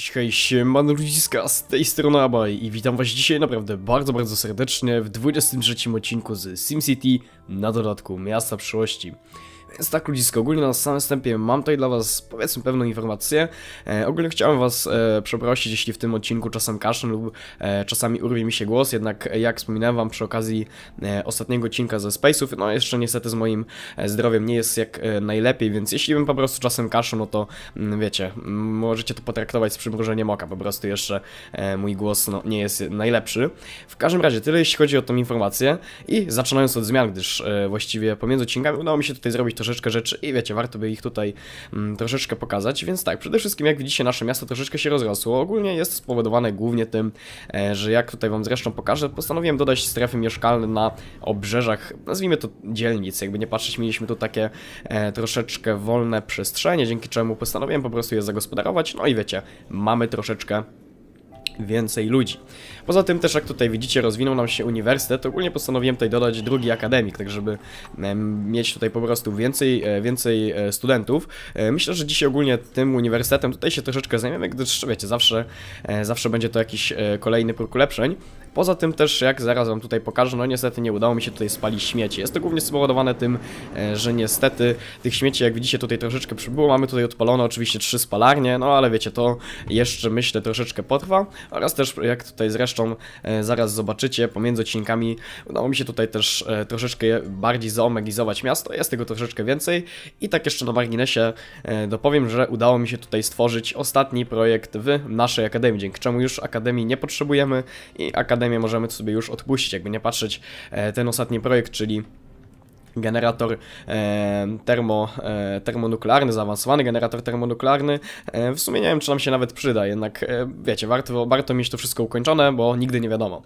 Cześć, hej, siemano ludziska, z tej strony Abaj i witam was dzisiaj naprawdę bardzo, bardzo serdecznie w 23 odcinku z SimCity na dodatku Miasta Przyszłości. Więc tak ludziska, ogólnie na samym wstępie mam tutaj dla was powiedzmy pewną informację. E, ogólnie chciałem was e, przeprosić, jeśli w tym odcinku czasem kaszlę lub e, czasami urwie mi się głos, jednak e, jak wspominałem wam przy okazji e, ostatniego odcinka ze Space'ów, no jeszcze niestety z moim e, zdrowiem nie jest jak e, najlepiej, więc jeśli bym po prostu czasem kaszlał, no to mm, wiecie, mm, możecie to potraktować z przymrużeniem oka, po prostu jeszcze e, mój głos no, nie jest najlepszy. W każdym razie tyle jeśli chodzi o tą informację i zaczynając od zmian, gdyż e, właściwie pomiędzy odcinkami udało mi się tutaj zrobić troszeczkę rzeczy i wiecie, warto by ich tutaj mm, troszeczkę pokazać, więc tak, przede wszystkim jak widzicie nasze miasto troszeczkę się rozrosło, ogólnie jest spowodowane głównie tym, e, że jak tutaj wam zresztą pokażę, postanowiłem dodać strefy mieszkalne na obrzeżach, nazwijmy to dzielnic, jakby nie patrzeć, mieliśmy tu takie e, troszeczkę wolne przestrzenie, dzięki czemu postanowiłem po prostu je zagospodarować, no i wiecie, mamy troszeczkę więcej ludzi. Poza tym też jak tutaj widzicie rozwinął nam się uniwersytet, ogólnie postanowiłem tutaj dodać drugi akademik, tak żeby mieć tutaj po prostu więcej, e, więcej e, studentów. E, Myślę, że dzisiaj ogólnie tym uniwersytetem tutaj się troszeczkę zajmiemy, gdyż wiecie, zawsze, zawsze będzie to jakiś kolejny próg ulepszeń. Poza tym też, jak zaraz wam tutaj pokażę, no niestety nie udało mi się tutaj spalić śmieci. Jest to głównie spowodowane tym, e, że niestety tych śmieci, jak widzicie, tutaj troszeczkę przybyło. Mamy tutaj odpalone oczywiście trzy spalarnie, no ale wiecie, to jeszcze myślę troszeczkę potrwa. Oraz też, jak tutaj zresztą e, zaraz zobaczycie, pomiędzy odcinkami udało mi się tutaj też e, troszeczkę bardziej zaomegizować miasto. Jest tego troszeczkę więcej. I tak jeszcze na marginesie dopowiem, że udało mi się tutaj stworzyć ostatni projekt w naszej akademii, dzięki czemu już akademii nie potrzebujemy i akademię możemy sobie już odpuścić, jakby nie patrzeć e, ten ostatni projekt, czyli generator e, termo, e, termonuklearny, zaawansowany generator termonuklearny. E, w sumie nie wiem, czy nam się nawet przyda, jednak e, wiecie, warto, warto mieć to wszystko ukończone, bo nigdy nie wiadomo.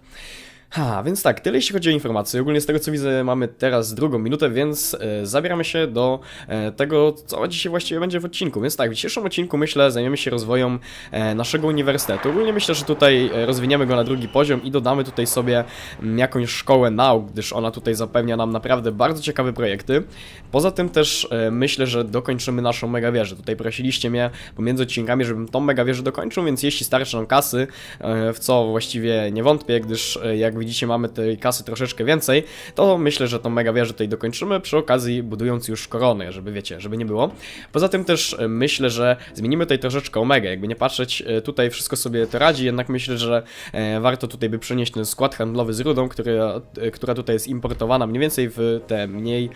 Ha, więc tak, tyle jeśli chodzi o informacje. Ogólnie z tego co widzę mamy teraz drugą minutę, więc e, zabieramy się do e, tego, co dzisiaj właściwie będzie w odcinku. Więc tak, w dzisiejszym odcinku myślę zajmiemy się rozwojem e, naszego uniwersytetu. Ogólnie myślę, że tutaj e, rozwiniemy go na drugi poziom i dodamy tutaj sobie mm, jakąś szkołę nauk, gdyż ona tutaj zapewnia nam naprawdę bardzo ciekawe projekty. Poza tym też e, myślę, że dokończymy naszą megawieżę. Tutaj prosiliście mnie pomiędzy odcinkami, żebym tą megawieżę dokończył, więc jeśli starczy nam kasy, e, w co właściwie nie wątpię, gdyż e, jak widzicie mamy tej kasy troszeczkę więcej, to myślę, że tą mega wieżę tutaj dokończymy, przy okazji budując już koronę, żeby wiecie, żeby nie było. Poza tym też e, myślę, że zmienimy tutaj troszeczkę omega, jakby nie patrzeć, e, tutaj wszystko sobie to radzi, jednak myślę, że e, warto tutaj by przenieść ten skład handlowy z rudą, który, e, która tutaj jest importowana mniej więcej w te mniej,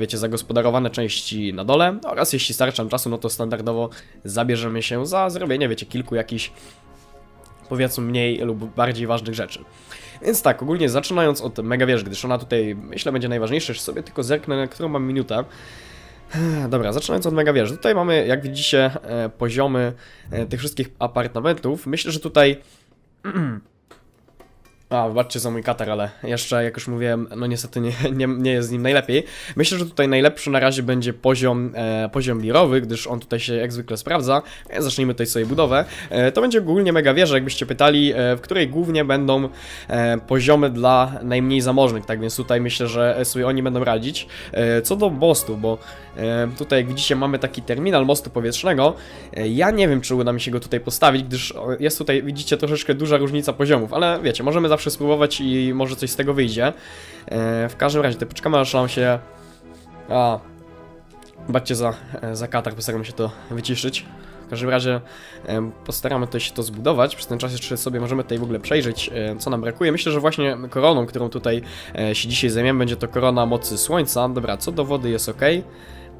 wiecie, zagospodarowane części na dole, oraz jeśli starczy nam czasu, no to standardowo zabierzemy się za zrobienie, wiecie, kilku jakichś powiedzmy mniej lub bardziej ważnych rzeczy. Więc tak, ogólnie zaczynając od mega wieży, gdyż ona tutaj myślę będzie najważniejsza, jeszcze sobie tylko zerknę, na którą mam minutę. Dobra, zaczynając od mega wieży. Tutaj mamy, jak widzicie, e, poziomy e, tych wszystkich apartamentów. Myślę, że tutaj... A, wybaczcie za mój katar, ale jeszcze, jak już mówiłem, no niestety nie, nie, nie jest z nim najlepiej. Myślę, że tutaj najlepszy na razie będzie poziom, e, poziom birowy, gdyż on tutaj się jak zwykle sprawdza. E, zacznijmy tutaj sobie budowę. E, to będzie ogólnie mega wieża, jakbyście pytali, e, w której głównie będą e, poziomy dla najmniej zamożnych, tak więc tutaj myślę, że sobie oni będą radzić. E, co do mostu, bo e, tutaj jak widzicie mamy taki terminal mostu powietrznego. E, ja nie wiem, czy uda mi się go tutaj postawić, gdyż jest tutaj, widzicie, troszeczkę duża różnica poziomów, ale wiecie, możemy zawsze spróbować i może coś z tego wyjdzie. E, w każdym razie, to poczekamy aż nam się... A... Baczcie za, e, za katar, postaramy się to wyciszyć. W każdym razie em, postaramy się to zbudować. Przez ten czas jeszcze sobie możemy tutaj w ogóle przejrzeć, e, co nam brakuje. Myślę, że właśnie koroną, którą tutaj e, się dzisiaj zajmiemy, będzie to korona mocy słońca. Dobra, co do wody jest ok.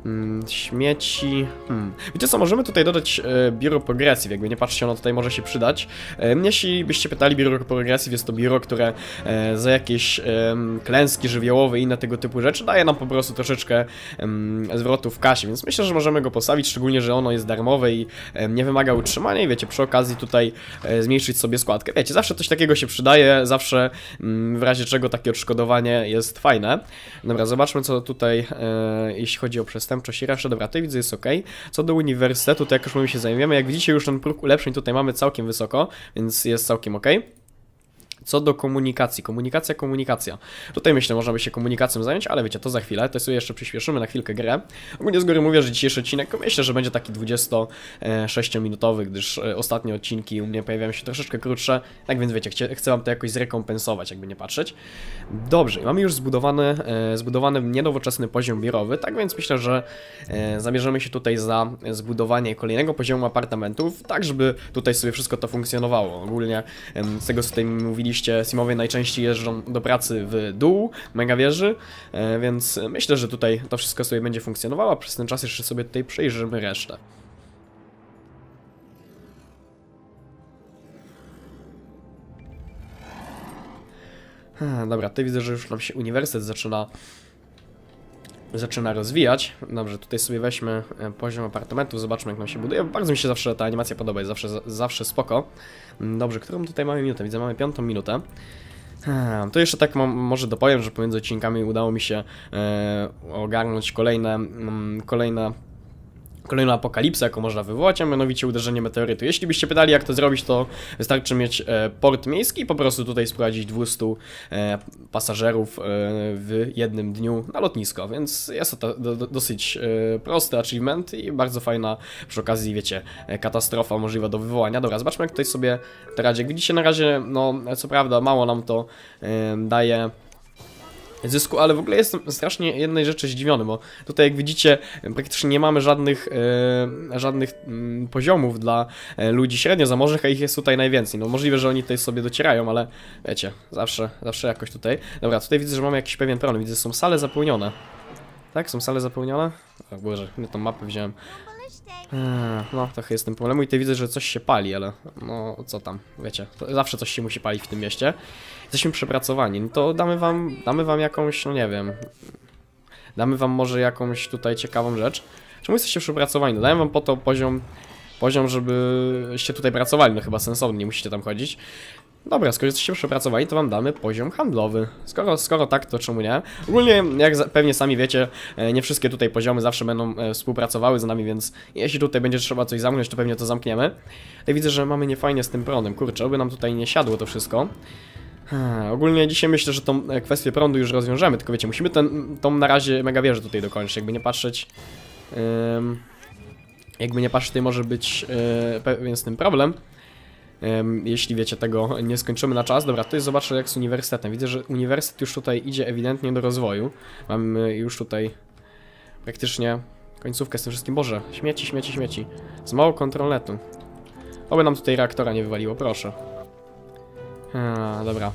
Mm, śmieci. Hmm. Wiecie co, możemy tutaj dodać e, biuro progresji, jakby nie patrzcie, ono tutaj może się przydać. E, jeśli byście pytali, biuro progresji jest to biuro, które e, za jakieś em, klęski żywiołowe i inne tego typu rzeczy daje nam po prostu troszeczkę em, zwrotu w kasie, więc myślę, że możemy go postawić, szczególnie, że ono jest darmowe i em, nie wymaga utrzymania i wiecie, przy okazji tutaj e, zmniejszyć sobie składkę. Wiecie, zawsze coś takiego się przydaje, zawsze mm, w razie czego takie odszkodowanie jest fajne. Dobra, zobaczmy co tutaj, e, jeśli chodzi o przestępczość i resztę. Dobra, tutaj widzę jest ok. Co do uniwersytetu, to jak już my się zajmiemy, jak widzicie już ten próg ulepszeń tutaj mamy całkiem wysoko, więc jest całkiem ok. Co do komunikacji, komunikacja, komunikacja. Tutaj myślę, można by się komunikacją zająć, ale wiecie, to za chwilę. To sobie jeszcze przyspieszymy na chwilkę grę. Ogólnie z góry mówię, że dzisiejszy odcinek myślę, że będzie taki 26-minutowy, gdyż e, ostatnie odcinki u mnie pojawiają się troszeczkę krótsze. Tak więc wiecie, chcę wam to jakoś zrekompensować, jakby nie patrzeć. Dobrze, mamy już zbudowany, e, zbudowany nienowoczesny poziom biurowy, tak więc myślę, że e, zabierzemy się tutaj za zbudowanie kolejnego poziomu apartamentów, tak żeby tutaj sobie wszystko to funkcjonowało. Ogólnie z tego co tutaj mi mówiliście, Simowie najczęściej jeżdżą do pracy w dół mega wieży, e, więc myślę, że tutaj to wszystko sobie będzie funkcjonowało, przez ten czas jeszcze sobie tutaj przejrzymy resztę. Dobra, tutaj widzę, że już nam się uniwersytet zaczyna zaczyna rozwijać. Dobrze, tutaj sobie weźmy e, poziom apartamentów, zobaczmy jak nam się buduje. Bardzo mi się zawsze ta animacja podoba, jest zawsze, zawsze spoko. Mm, Dobrze, którą tutaj mamy minutę? Widzę, mamy piątą minutę. Hmm, To jeszcze tak może dopowiem, że pomiędzy odcinkami udało mi się e, ogarnąć kolejne, mm, kolejne Kolejną apokalipsę, jaką można wywołać, a mianowicie uderzenie meteorytu. Jeśli byście pytali, jak to zrobić, to wystarczy mieć e, port miejski i po prostu tutaj sprowadzić 200 e, pasażerów e, w jednym dniu na lotnisko, więc jest to do, do, dosyć prosty achievement i bardzo fajna przy okazji, wiecie, katastrofa możliwa do wywołania. Dobra, zobaczmy jak tutaj sobie to radzi. Jak widzicie, na razie, no, co prawda, mało nam to daje zysku, ale w ogóle jestem strasznie jednej rzeczy zdziwiony, bo tutaj jak widzicie praktycznie nie mamy żadnych, e, żadnych mm, poziomów dla e, ludzi średnio zamożnych, a ich jest tutaj najwięcej. No możliwe, że oni tutaj sobie docierają, ale wiecie, zawsze, zawsze jakoś tutaj. Dobra, tutaj widzę, że mamy jakiś pewien problem, widzę, że są sale zapełnione. Tak, są sale zapełnione? O Boże, nie tą mapę wziąłem. Eee, No, trochę jest tym problemu i tutaj widzę, że coś się pali, ale no co tam, wiecie, to zawsze coś się musi palić w tym mieście. Jesteśmy przepracowani, no to damy wam, damy wam jakąś, no nie wiem, damy wam może jakąś tutaj ciekawą rzecz. Czemu jesteście przepracowani? No daję wam po to poziom, poziom, żebyście tutaj pracowali, no chyba sensownie, nie musicie tam chodzić. Dobra, skoro jesteście przepracowani, to wam damy poziom handlowy. Skoro, skoro tak, to czemu nie? Ogólnie, jak pewnie sami wiecie, e, nie wszystkie tutaj poziomy zawsze będą e, współpracowały z nami, więc jeśli tutaj będzie trzeba coś zamknąć, to pewnie to zamkniemy. Ja widzę, że mamy niefajnie z tym prądem. Kurczę, oby nam tutaj nie siadło to wszystko. Ogólnie dzisiaj myślę, że tą e, kwestię prądu już rozwiążemy, tylko wiecie, musimy ten, tą na razie mega wieżę tutaj dokończyć, jakby nie patrzeć... jakby nie patrzeć, tutaj może być e, pewien z tym problem. Jeśli wiecie, tego nie skończymy na czas. Dobra, to jest zobaczę jak z uniwersytetem. Widzę, że uniwersytet już tutaj idzie ewidentnie do rozwoju. Mamy już tutaj praktycznie końcówkę z tym wszystkim. Boże, śmieci, śmieci, śmieci. Z mało kontrolnetu. Oby nam tutaj reaktora nie wywaliło, proszę. Dobra.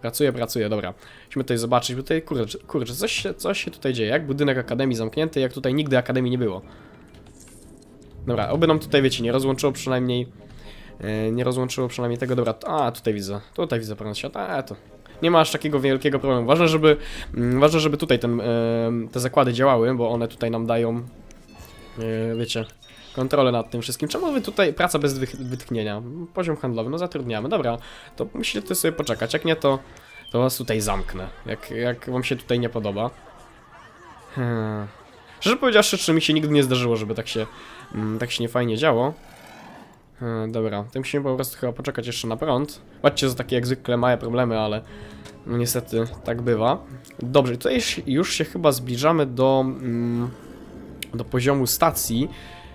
Pracuję, pracuję, dobra. Musimy tutaj zobaczyć, bo tutaj, kurczę, kurczę coś, się, coś się tutaj dzieje. Jak budynek Akademii zamknięty, jak tutaj nigdy Akademii nie było. Dobra, oby nam tutaj, wiecie, nie rozłączyło przynajmniej nie rozłączyło przynajmniej tego, dobra, a tutaj widzę, tutaj widzę prąd świata, a to nie ma aż takiego wielkiego problemu. Ważne, żeby, mm, ważne, żeby tutaj ten, e, te zakłady działały, bo one tutaj nam dają, e, wiecie, kontrolę nad tym wszystkim. Czemu wy tutaj, praca bez wytchnienia, poziom handlowy, no zatrudniamy, dobra, to musicie tutaj sobie poczekać, jak nie to, to was tutaj zamknę, jak, jak wam się tutaj nie podoba. Hmm. Szczerze powiedziawszy, czy mi się nigdy nie zdarzyło, żeby tak się, mm, tak się niefajnie działo. E, Dobra, to musimy po prostu chyba poczekać jeszcze na prąd. Patrzcie, że takie jak zwykle małe problemy, ale no niestety tak bywa. Dobrze, tutaj już- już się chyba zbliżamy do, mm, do poziomu stacji.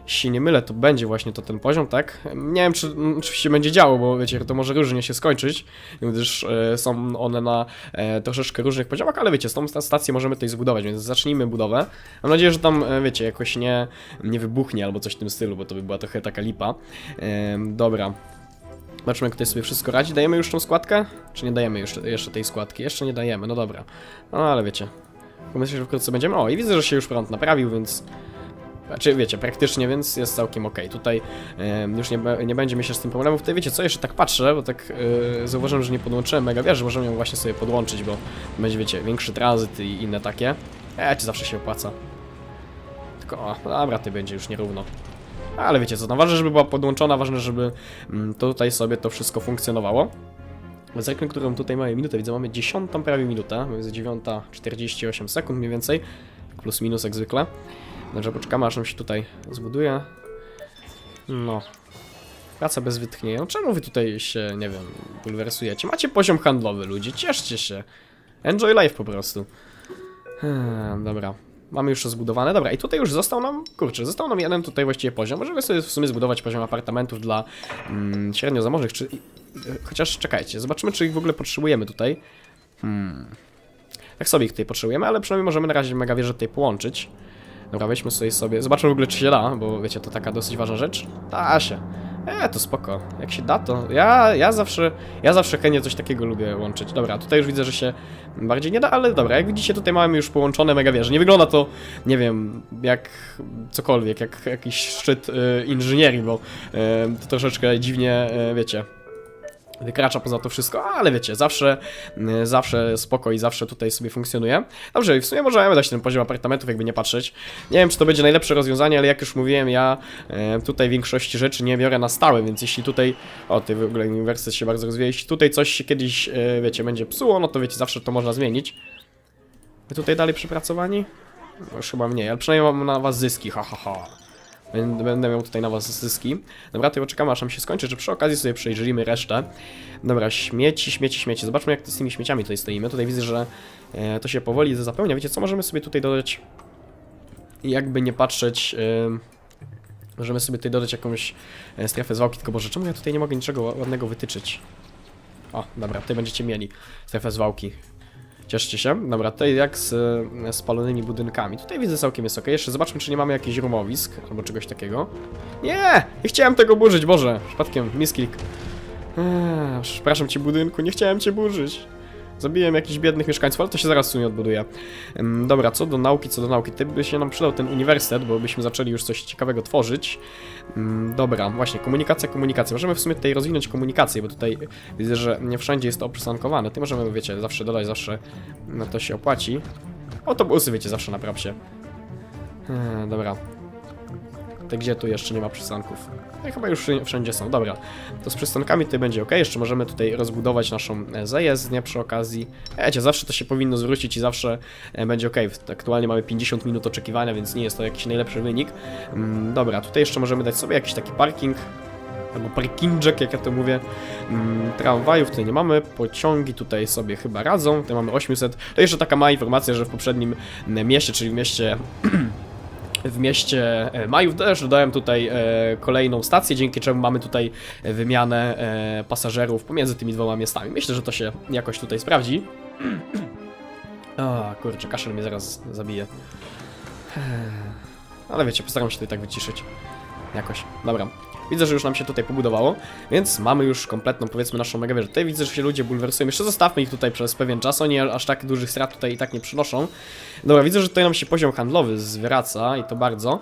Jeśli się nie mylę, to będzie właśnie to ten poziom, tak? Nie wiem, czy oczywiście będzie działo, bo wiecie, to może różnie się skończyć, gdyż e, są one na e, troszeczkę różnych poziomach, ale wiecie, z tą sta- stację możemy tutaj zbudować, więc zacznijmy budowę. Mam nadzieję, że tam, e, wiecie, jakoś nie, nie wybuchnie albo coś w tym stylu, bo to by była trochę taka lipa. Dobra. Zobaczmy, jak tutaj sobie wszystko radzi. Dajemy już tą składkę? Czy nie dajemy jeszcze, jeszcze tej składki? Jeszcze nie dajemy, no dobra. No ale wiecie. Pomyślę, że wkrótce będziemy. O, i widzę, że się już prąd naprawił, więc. Znaczy, wiecie, praktycznie, więc jest całkiem ok. Tutaj em, już nie, nie będzie mi się z tym problemów. Tutaj wiecie co, jeszcze tak patrzę, bo tak e, zauważyłem, że nie podłączyłem mega wieży, możemy ją właśnie sobie podłączyć, bo będzie, wiecie, większy tranzyt i inne takie. E, czy zawsze się opłaca. Tylko, o, dobra, ty będzie już nierówno. Ale wiecie co, no ważne, żeby była podłączona, ważne, żeby mm, tutaj sobie to wszystko funkcjonowało. Zerknę, którą tutaj mamy minutę, widzę, mamy 10 prawie minutę, jest 9.48 sekund mniej więcej, plus minus jak zwykle. Także poczekamy, aż nam się tutaj zbuduje. No. Praca bez wytchnienia. No czemu wy tutaj się, nie wiem, bulwersujecie? Macie poziom handlowy, ludzie, cieszcie się. Enjoy life po prostu. Hmm, dobra. Mamy już to zbudowane. Dobra, i tutaj już został nam, kurczę, został nam jeden tutaj właściwie poziom. Możemy sobie w sumie zbudować poziom apartamentów dla mm, średnio zamożnych, czy... e, Chociaż czekajcie, zobaczymy, czy ich w ogóle potrzebujemy tutaj. Hmm. Tak sobie ich tutaj potrzebujemy, ale przynajmniej możemy na razie mega wieżę tutaj połączyć. Dobra, weźmy sobie sobie. Zobaczmy w ogóle, czy się da, bo wiecie, to taka dosyć ważna rzecz. Da się. E, to spoko. Jak się da, to. Ja, ja zawsze. Ja zawsze chętnie coś takiego lubię łączyć. Dobra, tutaj już widzę, że się bardziej nie da, ale dobra, jak widzicie, tutaj mamy już połączone mega wieże. Nie wygląda to, nie wiem, jak cokolwiek, jak jakiś szczyt y, inżynierii, bo y, to troszeczkę dziwnie, y, wiecie wykracza poza to wszystko, ale wiecie, zawsze, y, zawsze spoko i zawsze tutaj sobie funkcjonuje. Dobrze, w sumie możemy dać ten poziom apartamentów, jakby nie patrzeć. Nie wiem, czy to będzie najlepsze rozwiązanie, ale jak już mówiłem, ja e, tutaj większości rzeczy nie biorę na stałe, więc jeśli tutaj, o, ty w ogóle uniwersytet się bardzo rozwija, jeśli tutaj coś się kiedyś, e, wiecie, będzie psuło, no to wiecie, zawsze to można zmienić. Wy tutaj dalej przepracowani? No, już chyba mniej, ale przynajmniej mam na was zyski, ha, ha, ha. Będę miał tutaj na was zyski. Dobra, to poczekamy aż nam się skończy, że przy okazji sobie przejrzymy resztę. Dobra, śmieci, śmieci, śmieci. Zobaczmy jak to z tymi śmieciami tutaj stoimy. Tutaj widzę, że e, to się powoli zapełnia. Wiecie co, możemy sobie tutaj dodać jakby nie patrzeć... E, możemy sobie tutaj dodać jakąś e, strefę zwałki, tylko Boże, czemu ja tutaj nie mogę niczego ładnego wytyczyć? O, dobra, tutaj będziecie mieli strefę zwałki. Cieszcie się. Dobra, tutaj jak z e, spalonymi budynkami. Tutaj widzę całkiem jest ok. Jeszcze zobaczmy, czy nie mamy jakichś rumowisk albo czegoś takiego. Nie! Nie chciałem tego burzyć, Boże! Przypadkiem, misklik. Eee, przepraszam cię, budynku, nie chciałem cię burzyć. Zabiłem jakichś biednych mieszkańców, ale to się zaraz w sumie odbuduje. Dobra, co do nauki, co do nauki. Tutaj by się nam przydał ten uniwersytet, bo byśmy zaczęli już coś ciekawego tworzyć. Dobra, właśnie, komunikacja, komunikacja. Możemy w sumie tutaj rozwinąć komunikację, bo tutaj widzę, że nie wszędzie jest to oprzysankowane. Ty możemy, wiecie, zawsze dodać, zawsze no to się opłaci. Autobusy, wiecie, zawsze na prapsie. Eee, dobra. Te gdzie tu jeszcze nie ma przystanków? No, chyba już wszędzie są. Dobra, to z przystankami tutaj będzie ok. Jeszcze możemy tutaj rozbudować naszą e, zajezdnię przy okazji. Wiecie, zawsze to się powinno zwrócić i zawsze e, będzie ok. Aktualnie mamy 50 minut oczekiwania, więc nie jest to jakiś najlepszy wynik. Mm, Dobra, tutaj jeszcze możemy dać sobie jakiś taki parking. Albo parkingczek, jak ja to mówię. Mm, Tramwajów tutaj nie mamy, pociągi tutaj sobie chyba radzą. Tutaj mamy 800. To jeszcze taka mała informacja, że w poprzednim mieście, czyli w mieście w mieście e, Majów też dodałem tutaj e, kolejną stację, dzięki czemu mamy tutaj e, wymianę pasażerów pomiędzy tymi dwoma miastami. Myślę, że to się jakoś tutaj sprawdzi. A, kurczę, kaszel mnie zaraz zabije. Ale wiecie, postaram się tutaj tak wyciszyć. Jakoś. Dobra. Widzę, że już nam się tutaj pobudowało, więc mamy już kompletną, powiedzmy, naszą mega wieżę. Tutaj widzę, że się ludzie bulwersują. Jeszcze zostawmy ich tutaj przez pewien czas. Oni aż tak dużych strat tutaj i tak nie przynoszą. Dobra, widzę, że tutaj nam się poziom handlowy zwraca i to bardzo.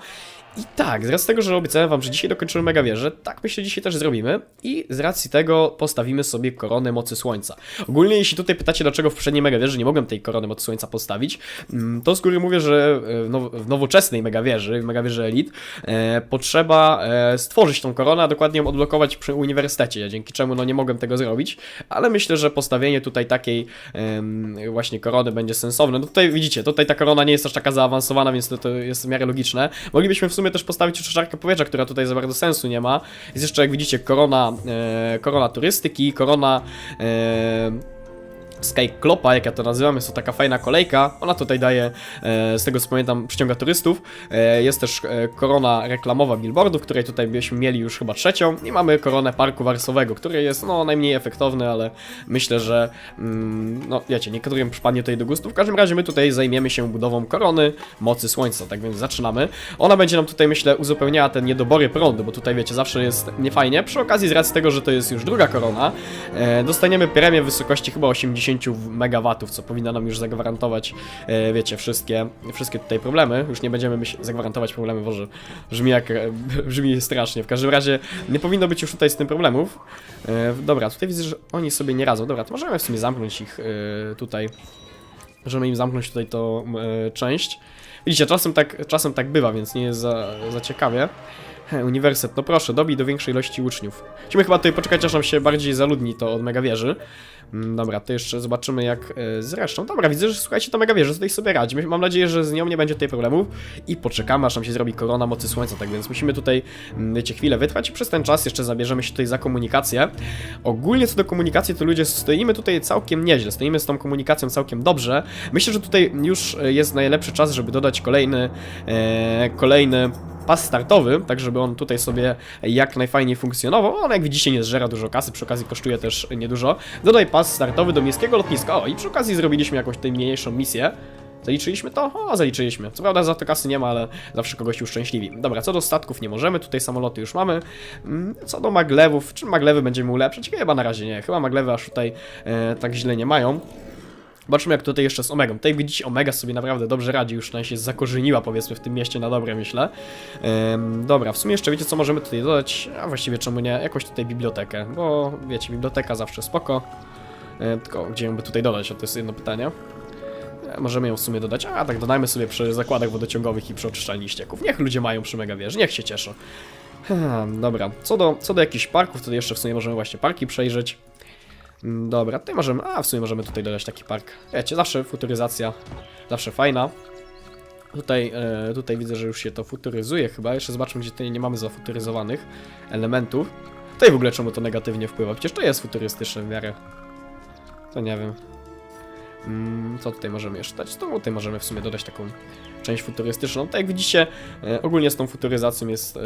I tak, z racji tego, że obiecałem wam, że dzisiaj dokończymy mega wieżę, tak myślę dzisiaj też zrobimy i z racji tego postawimy sobie koronę mocy słońca. Ogólnie jeśli tutaj pytacie, dlaczego w poprzedniej mega wieży nie mogłem tej korony mocy słońca postawić, mm, to z góry mówię, że e, w now- w nowoczesnej mega wieży, w mega wieży Elite, e, potrzeba e, stworzyć tą koronę, a dokładnie ją odblokować przy uniwersytecie, dzięki czemu no nie mogłem tego zrobić, ale myślę, że postawienie tutaj takiej em, właśnie korony będzie sensowne. No tutaj widzicie, tutaj ta korona nie jest aż taka zaawansowana, więc to, to jest w miarę logiczne. Moglibyśmy w sumie też postawić czaszarkę powietrza, która tutaj za bardzo sensu nie ma. Jest jeszcze, jak widzicie, korona, e, korona turystyki, korona e, Skyklopa, jak ja to nazywam, jest to taka fajna kolejka. Ona tutaj daje, e, z tego co pamiętam, przyciąga turystów. E, jest też e, korona reklamowa billboardów, której tutaj byśmy mieli już chyba trzecią. I mamy koronę parku warsowego, który jest no najmniej efektowny, ale myślę, że mm, no wiecie, niektórym przypadnie tutaj do gustu. W każdym razie my tutaj zajmiemy się budową korony mocy słońca, tak więc zaczynamy. Ona będzie nam tutaj, myślę, uzupełniała te niedobory prądu, bo tutaj wiecie, zawsze jest niefajnie. Przy okazji, z racji tego, że to jest już druga korona, dostaniemy premię w wysokości chyba 80 MW, co powinno nam już zagwarantować, e, wiecie, wszystkie, wszystkie tutaj problemy. Już nie będziemy myśl, zagwarantować problemy, Boże, brzmi jak, e, brzmi strasznie. W każdym razie nie powinno być już tutaj z tym problemów. E, dobra, tutaj widzę, że oni sobie nie radzą. Dobra, to możemy w sumie zamknąć ich tutaj. Możemy im zamknąć tutaj tą część. Widzicie, czasem tak, czasem tak bywa, więc nie jest za, za ciekawie. He, uniwersytet, no proszę, dobij do większej ilości uczniów. Musimy chyba tutaj poczekać, aż nam się bardziej zaludni to od mega wieży. Dobra, to jeszcze zobaczymy jak e, z resztą. Dobra, widzę, że słuchajcie, to mega wie, że tutaj sobie radzi. Mam nadzieję, że z nią nie będzie tutaj problemów i poczekamy, aż nam się zrobi korona mocy słońca, tak więc musimy tutaj, mm, wiecie, chwilę wytrwać i przez ten czas jeszcze zabierzemy się tutaj za komunikację. Ogólnie co do komunikacji, to ludzie stoimy tutaj całkiem nieźle, stoimy z tą komunikacją całkiem dobrze. Myślę, że tutaj już e, jest najlepszy czas, żeby dodać kolejny, e, kolejny pas startowy, tak żeby on tutaj sobie jak najfajniej funkcjonował. On jak widzicie nie zżera dużo kasy, przy okazji kosztuje też niedużo. Dodaj pas startowy do miejskiego lotniska. O i przy okazji zrobiliśmy jakąś tutaj mniejszą misję. Zaliczyliśmy to? O, zaliczyliśmy. Co prawda za to kasy nie ma, ale zawsze kogoś uszczęśliwi. Dobra, co do statków nie możemy, tutaj samoloty już mamy. Mm, Co do maglewów, czy maglewy będziemy ulepszać? Chyba na razie nie, chyba maglewy aż tutaj e, tak źle nie mają. Zobaczmy jak tutaj jeszcze z Omegą. Tutaj widzicie, Omega sobie naprawdę dobrze radzi, już ona się zakorzeniła powiedzmy w tym mieście na dobre, myślę. Dobra, w sumie jeszcze wiecie co możemy tutaj dodać, a właściwie czemu nie, jakąś tutaj bibliotekę, bo wiecie, biblioteka zawsze spoko. Ym, tylko gdzie ją by tutaj dodać, to jest jedno pytanie. E, Możemy ją w sumie dodać, a tak dodajmy sobie przy zakładach wodociągowych i przy oczyszczalni ścieków. Niech ludzie mają przy mega wieży, niech się cieszą. Hmm, dobra, co do, co do jakichś parków, to jeszcze w sumie możemy właśnie parki przejrzeć. Mm, Dobra, tutaj możemy, a w sumie możemy tutaj dodać taki park. Wiecie, zawsze futuryzacja, zawsze fajna. Tutaj, e, tutaj widzę, że już się to futuryzuje chyba. Jeszcze zobaczmy, gdzie tutaj nie mamy zafuturyzowanych elementów. Tutaj w ogóle czemu to negatywnie wpływa? Przecież to jest futurystyczne w miarę. To nie wiem. Mm, co tutaj możemy jeszcze dać? To tutaj możemy w sumie dodać taką część futurystyczną. Tak jak widzicie, e, ogólnie z tą futuryzacją jest e,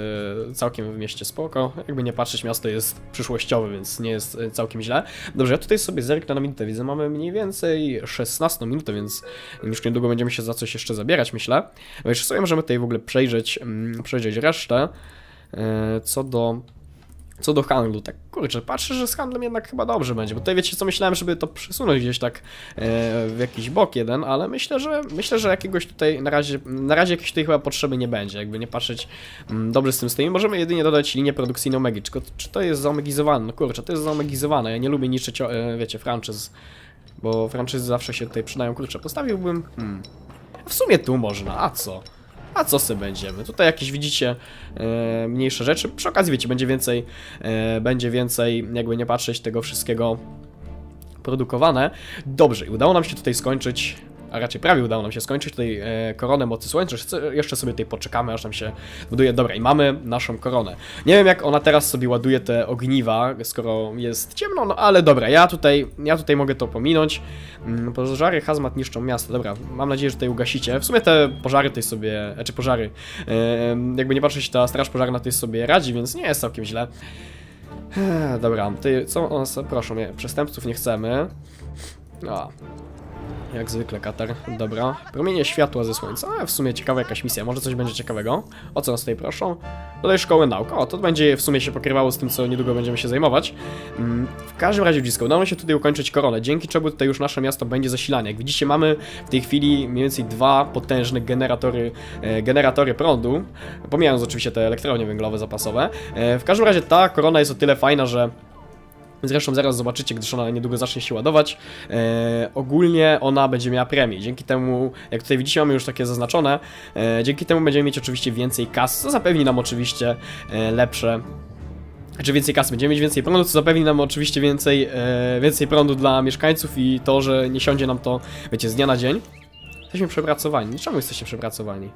całkiem w mieście spoko. Jakby nie patrzeć, miasto jest przyszłościowe, więc nie jest e, całkiem źle. Dobrze, ja tutaj sobie zerknę na minutę. Widzę, mamy mniej więcej 16 minutę, więc już niedługo będziemy się za coś jeszcze zabierać, myślę. No jeszcze sobie możemy tutaj w ogóle przejrzeć, mm, przejrzeć resztę. Co do co do handlu, tak kurczę, patrzę, że z handlem jednak chyba dobrze będzie, bo tutaj wiecie co, myślałem, żeby to przesunąć gdzieś tak e, w jakiś bok jeden, ale myślę, że myślę, że jakiegoś tutaj na razie, na razie jakiejś tutaj chyba potrzeby nie będzie, jakby nie patrzeć mm, dobrze z tym stoimy. Możemy jedynie dodać linię produkcyjną Omegi, czy, czy to jest zaomegizowane? No kurczę, to jest zaomegizowane, ja nie lubię niszczyć, e, wiecie, franczyz, bo franczyzy zawsze się tutaj przydają, kurczę, postawiłbym, hmm, w sumie tu można, a co? A co sobie będziemy? Tutaj jakieś widzicie e, mniejsze rzeczy. Przy okazji wiecie, będzie więcej, e, będzie więcej, jakby nie patrzeć tego wszystkiego produkowane. Dobrze, udało nam się tutaj skończyć, a raczej prawie udało nam się skończyć tutaj e, koronę mocy słońca. Jeszcze- sobie tutaj poczekamy, aż nam się buduje. Dobra, i mamy naszą koronę. Nie wiem, jak ona teraz sobie ładuje te ogniwa, skoro jest ciemno, no ale dobra, ja tutaj, ja tutaj mogę to pominąć. Mm, Pożary hazmat niszczą miasto. Dobra, mam nadzieję, że tutaj ugasicie. W sumie te pożary tutaj sobie, znaczy pożary, e, jakby nie patrzeć, ta straż pożarna tutaj sobie radzi, więc nie jest całkiem źle. Dobra, ty, co proszę mnie, przestępców nie chcemy. A, jak zwykle Katar, dobra. Promienie światła ze słońca, a w sumie ciekawa jakaś misja, może coś będzie ciekawego. O co nas tutaj proszą? Dodaj szkoły nauk, o to będzie w sumie się pokrywało z tym, co niedługo będziemy się zajmować. Mm, W każdym razie blisko, udało się tutaj ukończyć koronę, dzięki czemu tutaj już nasze miasto będzie zasilane. Jak widzicie mamy w tej chwili mniej więcej dwa potężne generatory, e, generatory prądu, pomijając oczywiście te elektrownie węglowe zapasowe. E, W każdym razie ta korona jest o tyle fajna, że Zresztą zaraz zobaczycie, gdyż ona niedługo zacznie się ładować. E, ogólnie ona będzie miała premię. Dzięki temu, jak tutaj widzicie, mamy już takie zaznaczone. E, dzięki temu będziemy mieć oczywiście więcej kas, co zapewni nam oczywiście e, lepsze. Czy więcej kasy, będziemy mieć więcej prądu, co zapewni nam oczywiście więcej, e, więcej prądu dla mieszkańców i to, że nie siądzie nam to, wiecie, z dnia na dzień. Jesteśmy przepracowani. Czemu jesteście przepracowani?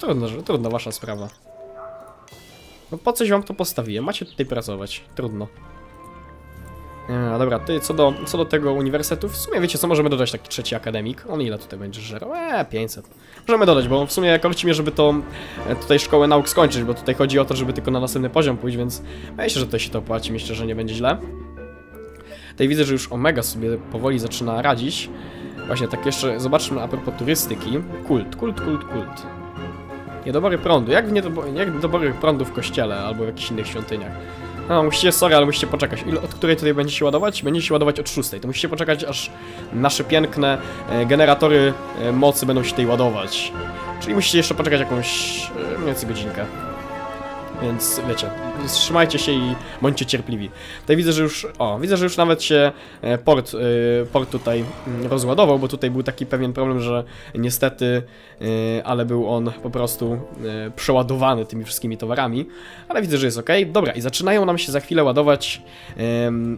Trudno, że, trudno, wasza sprawa. No po coś wam to postawiłem, macie tutaj pracować. Trudno. E, dobra, ty, co do, co do tego uniwersytetu, w sumie wiecie co, możemy dodać taki trzeci akademik. On ile tutaj będzie żerał? Eee, 500. Możemy dodać, bo w sumie korci mnie, żeby to e, tutaj szkołę nauk skończyć, bo tutaj chodzi o to, żeby tylko na następny poziom pójść, więc myślę, że to się to opłaci, myślę, że nie będzie źle. Tutaj widzę, że już Omega sobie powoli zaczyna radzić. Właśnie, tak jeszcze zobaczmy a propos turystyki. Kult, kult, kult, kult. Niedobory prądu. Jak, w niedobo jak prądu w kościele albo w jakichś innych świątyniach. No, musicie, sorry, ale musicie poczekać. Ile, od której tutaj będzie się ładować? Będzie się ładować od 6. To musicie poczekać, aż nasze piękne e, generatory e, mocy będą się tutaj ładować. Czyli musicie jeszcze poczekać jakąś e, mniej więcej godzinkę. Więc wiecie, trzymajcie się i bądźcie cierpliwi. Tutaj widzę, że już, o, widzę, że już nawet się e, port, e, port tutaj mm, rozładował, bo tutaj był taki pewien problem, że niestety, e, ale był on po prostu przeładowany tymi wszystkimi towarami, ale widzę, że jest ok. Dobra, i zaczynają nam się za chwilę ładować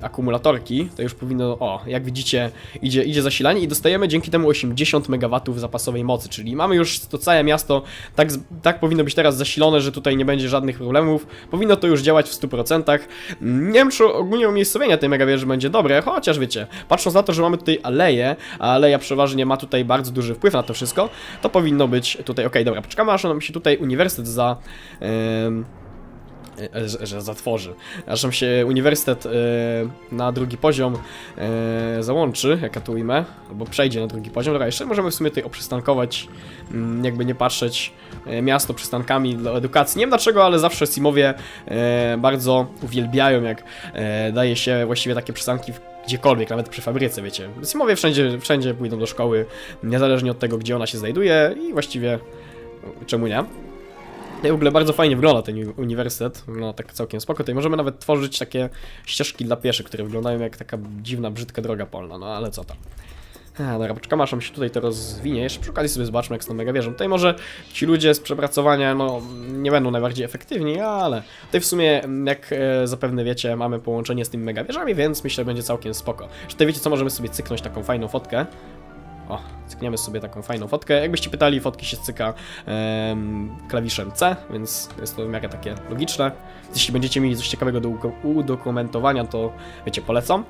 akumulatorki, to już powinno, o, jak widzicie, idzie, idzie zasilanie i dostajemy dzięki temu 80 MW zapasowej mocy, czyli mamy już to całe miasto, tak, tak powinno być teraz zasilone, że tutaj nie będzie żadnych problemów, powinno to już działać w 100%. Nie wiem, czy ogólnie umiejscowienie tej megawieży będzie dobre, chociaż wiecie, patrząc na to, że mamy tutaj aleję, a aleja przeważnie ma tutaj bardzo duży wpływ na to wszystko, to powinno być tutaj, ok, dobra, poczekamy aż nam się tutaj uniwersytet za... e, że, że zatworzy. Aż nam się uniwersytet e, na drugi poziom e, załączy, jak ja tu ujmę, albo przejdzie na drugi poziom. Dobra, jeszcze możemy w sumie tutaj oprzystankować, mm, jakby nie patrzeć, e, miasto przystankami dla edukacji. Nie wiem dlaczego, ale zawsze Simowie e, bardzo uwielbiają, jak e, daje się właściwie takie przystanki w gdziekolwiek, nawet przy fabryce, wiecie. Simowie wszędzie, wszędzie pójdą do szkoły, niezależnie od tego, gdzie ona się znajduje i właściwie czemu nie. W ogóle bardzo fajnie wygląda ten uni- uniwersytet, wygląda tak całkiem spoko. Tutaj możemy nawet tworzyć takie ścieżki dla pieszych, które wyglądają jak taka dziwna, brzydka droga polna, no ale co tam. A, dobra, poczekam aż nam się tutaj to rozwinie. Jeszcze przy okazji sobie zobaczmy jak z tą mega wieżą. Tutaj może ci ludzie z przepracowania, no, nie będą najbardziej efektywni, ale tutaj w sumie, jak e, zapewne wiecie, mamy połączenie z tymi mega wieżami, więc myślę, że będzie całkiem spoko. Że tutaj wiecie co, możemy sobie cyknąć taką fajną fotkę. O, cykniemy sobie taką fajną fotkę. Jakbyście pytali, fotki się cyka em, klawiszem C, więc jest to w miarę takie logiczne. Jeśli będziecie mieli coś ciekawego do udokumentowania, to wiecie, polecam.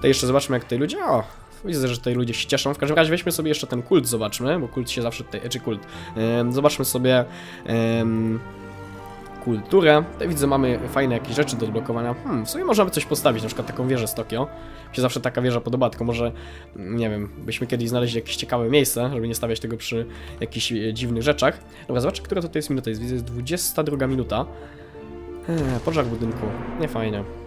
To jeszcze zobaczmy, jak tutaj ludzie. O, widzę, że tutaj ludzie się cieszą. W każdym razie weźmy sobie jeszcze ten kult, zobaczmy, bo kult się zawsze tutaj. Czy kult. Em, zobaczmy sobie. em, kulturę. Tutaj widzę, mamy fajne jakieś rzeczy do odblokowania. Hmm, w sumie możemy coś postawić, na przykład taką wieżę z Tokio. Mi się zawsze taka wieża podoba, tylko może, nie wiem, byśmy kiedyś znaleźli jakieś ciekawe miejsce, żeby nie stawiać tego przy jakichś e, dziwnych rzeczach. Dobra, zobaczę, która to jest minuta. Jest, widzę, jest 22 minuta. Eee, pożar budynku. Nie fajnie.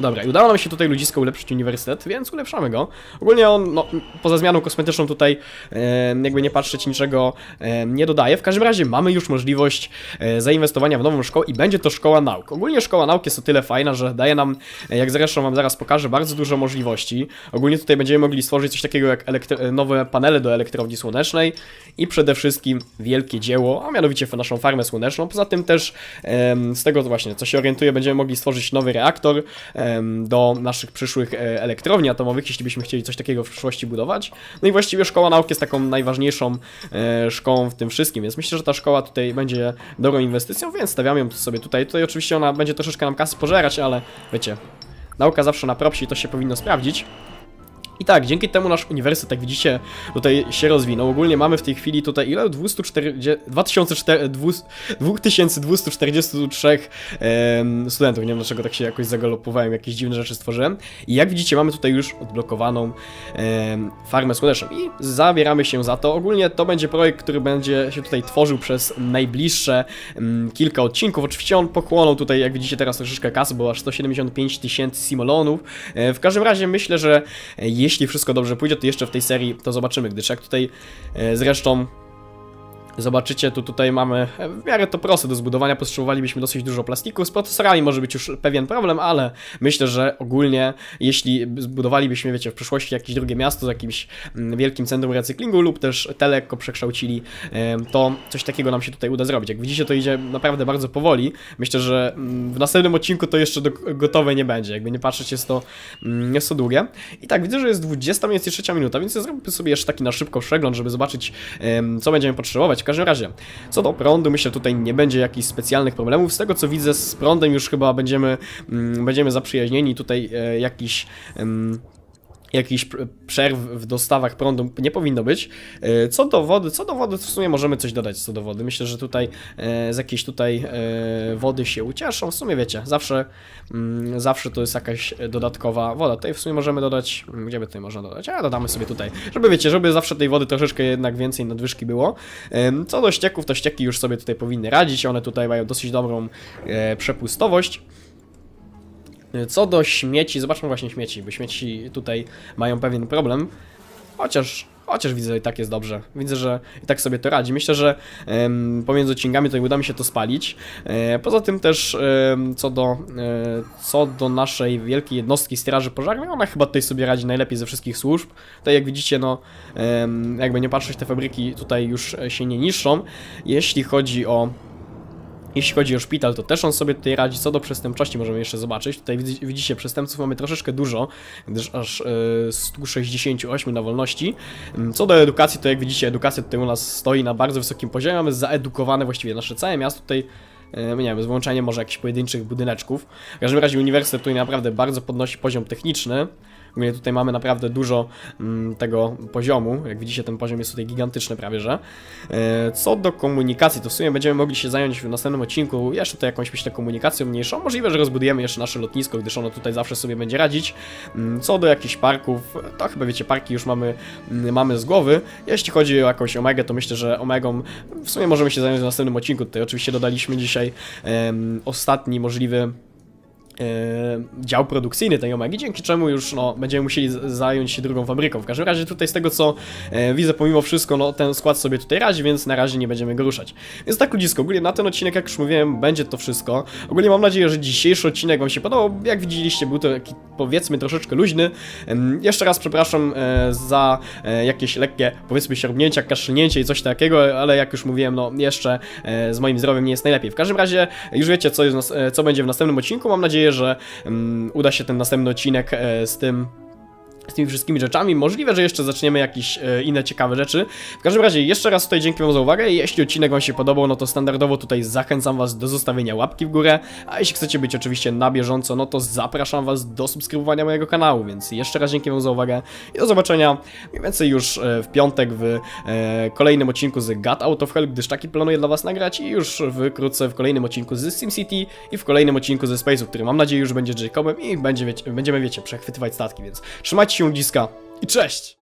Dobra, i udało nam się tutaj ludzisko ulepszyć uniwersytet, więc ulepszamy go. Ogólnie on, no, poza zmianą kosmetyczną tutaj e, jakby nie patrzeć niczego e, nie dodaje. W każdym razie mamy już możliwość e, zainwestowania w nową szkołę i będzie to szkoła nauk. Ogólnie szkoła nauk jest o tyle fajna, że daje nam, e, jak zresztą wam zaraz pokażę, bardzo dużo możliwości. Ogólnie tutaj będziemy mogli stworzyć coś takiego jak e, nowe panele do elektrowni słonecznej i przede wszystkim wielkie dzieło, a mianowicie naszą farmę słoneczną. Poza tym też em, z tego właśnie, co się orientuję, będziemy mogli stworzyć nowy reaktor em, do naszych przyszłych e, elektrowni atomowych, jeśli byśmy chcieli coś takiego w przyszłości budować. No i właściwie szkoła nauk jest taką najważniejszą e, szkołą w tym wszystkim, więc myślę, że ta szkoła tutaj będzie dobrą inwestycją, więc stawiamy ją sobie tutaj. Tutaj oczywiście ona będzie troszeczkę nam kasy pożerać, ale wiecie, nauka zawsze na propsi, to się powinno sprawdzić. I tak, dzięki temu nasz uniwersytet, jak widzicie, tutaj się rozwinął. Ogólnie mamy w tej chwili tutaj ile? 240, 2004, 200 2243 em, studentów. Nie wiem dlaczego tak się jakoś zagalopowałem, jakieś dziwne rzeczy stworzyłem. I jak widzicie, mamy tutaj już odblokowaną farmę słoneczną. I zabieramy się za to. Ogólnie to będzie projekt, który będzie się tutaj tworzył przez najbliższe kilka odcinków. Oczywiście on pochłonął tutaj, jak widzicie teraz troszeczkę kasy, bo aż 175 tysięcy simolonów. E, w każdym razie myślę, że e, jeśli wszystko dobrze pójdzie, to jeszcze w tej serii to zobaczymy, gdyż jak tutaj e, zresztą Zobaczycie, tu tutaj mamy e, w miarę to proste do zbudowania, potrzebowalibyśmy dosyć dużo plastiku, z procesorami może być już pewien problem, ale myślę, że ogólnie jeśli zbudowalibyśmy, wiecie, w przyszłości jakieś drugie miasto z jakimś mm, wielkim centrum recyklingu lub też te lekko przekształcili, to coś takiego nam się tutaj uda zrobić. Jak widzicie, to idzie naprawdę bardzo powoli. Myślę, że mm, w następnym odcinku to jeszcze gotowe nie będzie, jakby nie patrzeć, jest to, mm, jest to długie. I tak, widzę, że jest 20 minut i 3 minuta, więc zrobię sobie jeszcze taki na szybko przegląd, żeby zobaczyć, co będziemy potrzebować. Każdym razie, co do prądu, myślę, tutaj nie będzie jakichś specjalnych problemów. Z tego co widzę, z prądem już chyba będziemy, mm, będziemy zaprzyjaźnieni. Tutaj e, jakiś. em, Jakichś pr- przerw w dostawach prądu nie powinno być. E, Co do wody, co do wody, w sumie możemy coś dodać co do wody. Myślę, że tutaj e, z jakiejś tutaj e, wody się ucieszą. W sumie wiecie, zawsze, mm, zawsze to jest jakaś dodatkowa woda. Tutaj w sumie możemy dodać, mm, gdzie by tutaj można dodać? A dodamy sobie tutaj, żeby wiecie, żeby zawsze tej wody troszeczkę jednak więcej nadwyżki było. Co do ścieków, to ścieki już sobie tutaj powinny radzić. One tutaj mają dosyć dobrą przepustowość. Co do śmieci, zobaczmy właśnie śmieci, bo śmieci tutaj mają pewien problem. Chociaż, chociaż widzę, że i tak jest dobrze. Widzę, że i tak sobie to radzi. Myślę, że em, pomiędzy odcinkami tutaj uda mi się to spalić. E, poza tym też co, do, e, co do naszej wielkiej jednostki Straży Pożarnej, ona chyba tutaj sobie radzi najlepiej ze wszystkich służb. Tutaj jak widzicie, no jakby nie patrzeć, te fabryki tutaj już się nie niszczą. Jeśli chodzi o jeśli chodzi o szpital, to też on sobie tutaj radzi. Co do przestępczości możemy jeszcze zobaczyć. Tutaj widzi- widzicie, przestępców mamy troszeczkę dużo, gdyż aż e, 168 na wolności. Mm, Co do edukacji, to jak widzicie, edukacja tutaj u nas stoi na bardzo wysokim poziomie. Mamy zaedukowane właściwie nasze całe miasto tutaj. e, Nie wiem, z może jakichś pojedynczych budyneczków. W każdym razie uniwersytet tutaj naprawdę bardzo podnosi poziom techniczny. Ogólnie tutaj mamy naprawdę dużo mm, tego poziomu. Jak widzicie, ten poziom jest tutaj gigantyczny prawie, że. E, Co do komunikacji, to w sumie będziemy mogli się zająć w następnym odcinku jeszcze to jakąś, myślę, komunikacją mniejszą. Możliwe, że rozbudujemy jeszcze nasze lotnisko, gdyż ono tutaj zawsze sobie będzie radzić. Mm, Co do jakichś parków, to chyba wiecie, parki już mamy, mm, mamy z głowy. Jeśli chodzi o jakąś Omegę, to myślę, że Omegą w sumie możemy się zająć w następnym odcinku. Tutaj oczywiście dodaliśmy dzisiaj ostatni możliwy dział produkcyjny tej Omegi, dzięki czemu już no, będziemy musieli zająć się drugą fabryką. W każdym razie tutaj z tego co e, widzę, pomimo wszystko, no ten skład sobie tutaj radzi, więc na razie nie będziemy go ruszać. Więc tak ludzisko, ogólnie na ten odcinek, jak już mówiłem, będzie to wszystko. Ogólnie mam nadzieję, że dzisiejszy odcinek wam się podobał. Jak widzieliście, był to taki powiedzmy troszeczkę luźny. Jeszcze raz przepraszam e, za e, jakieś lekkie, powiedzmy, siorbnięcia, kaszlnięcie i coś takiego, ale jak już mówiłem, no jeszcze e, z moim zdrowiem nie jest najlepiej. W każdym razie już wiecie, co, jest, e, co będzie w następnym odcinku. Mam nadzieję, że mm, uda się ten następny odcinek e, z tym z tymi wszystkimi rzeczami. Możliwe, że jeszcze zaczniemy jakieś e, inne ciekawe rzeczy. W każdym razie, jeszcze raz tutaj dzięki Wam za uwagę jeśli odcinek Wam się podobał, no to standardowo tutaj zachęcam Was do zostawienia łapki w górę, a jeśli chcecie być oczywiście na bieżąco, no to zapraszam Was do subskrybowania mojego kanału, więc jeszcze raz dzięki Wam za uwagę i do zobaczenia mniej więcej już e, w piątek w e, kolejnym odcinku z God Out of Hell, gdyż taki planuję dla Was nagrać i już wkrótce w kolejnym odcinku z SimCity i w kolejnym odcinku ze Space'u, który mam nadzieję już będzie Jacobem i będzie, wiecie, będziemy, wiecie, przechwytywać statki, więc trzymajcie się ludziska i cześć!